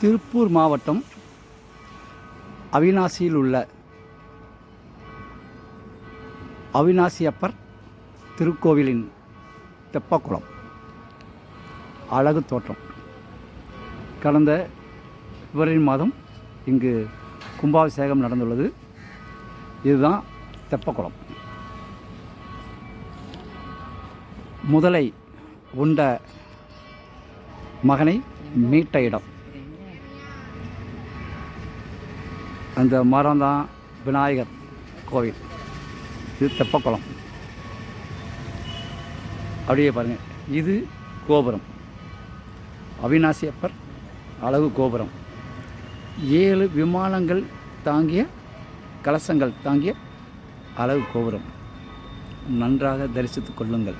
திருப்பூர் மாவட்டம் அவிநாசியில் உள்ள அவிநாசி அப்பர் திருக்கோவிலின் தெப்பக்குளம் அழகு தோற்றம் கடந்த பிப்ரவரி மாதம் இங்கு கும்பாபிஷேகம் நடந்துள்ளது. இதுதான் தெப்பக்குளம். முதலை உண்ட மகனை மீட்ட இடம். அந்த மரம் தான் விநாயகர் கோவில். இது தெப்பக்குளம். அப்படியே பாருங்கள் இது கோபுரம். அவிநாசி அப்பர் அழகு கோபுரம். ஏழு விமானங்கள் தாங்கிய கலசங்கள் தாங்கிய அழகு கோபுரம். நன்றாக தரிசித்துக் கொள்ளுங்கள்.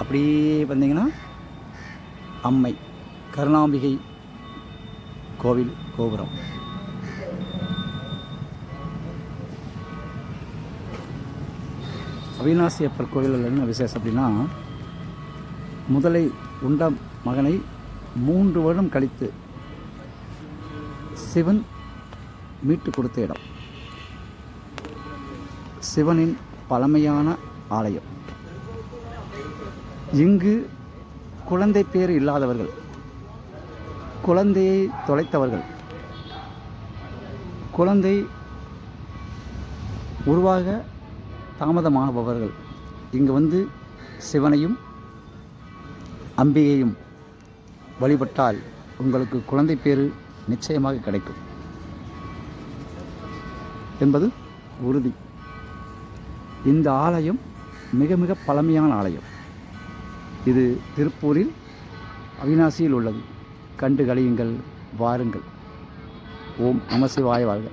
அப்படியே வந்தீங்கன்னா அம்மை கருணாம்பிகை கோவில் கோபுரம். அவிநாசி அப்பர் என்ன விசேஷம் அப்படின்னா முதலை உண்ட மகனை மூன்று வருடம் கழித்து சிவன் மீட்டு கொடுத்த இடம். சிவனின் பழமையான ஆலயம். இங்கு குழந்தை பேர் இல்லாதவர்கள் குழந்தையை தொலைத்தவர்கள் குழந்தை உருவாக தாமதமாகபவர்கள் இங்கு வந்து சிவனையும் அம்பிகையும் வழிபட்டால் உங்களுக்கு குழந்தை பேறு நிச்சயமாக கிடைக்கும். என்பது உறுதி. இந்த ஆலயம் மிக மிக பழமையான ஆலயம். இது திருப்பூரில் அவிநாசியில் உள்ளது. கண்டு கழியுங்கள் வாருங்கள். ஓம் நமசிவாய வாழ்க.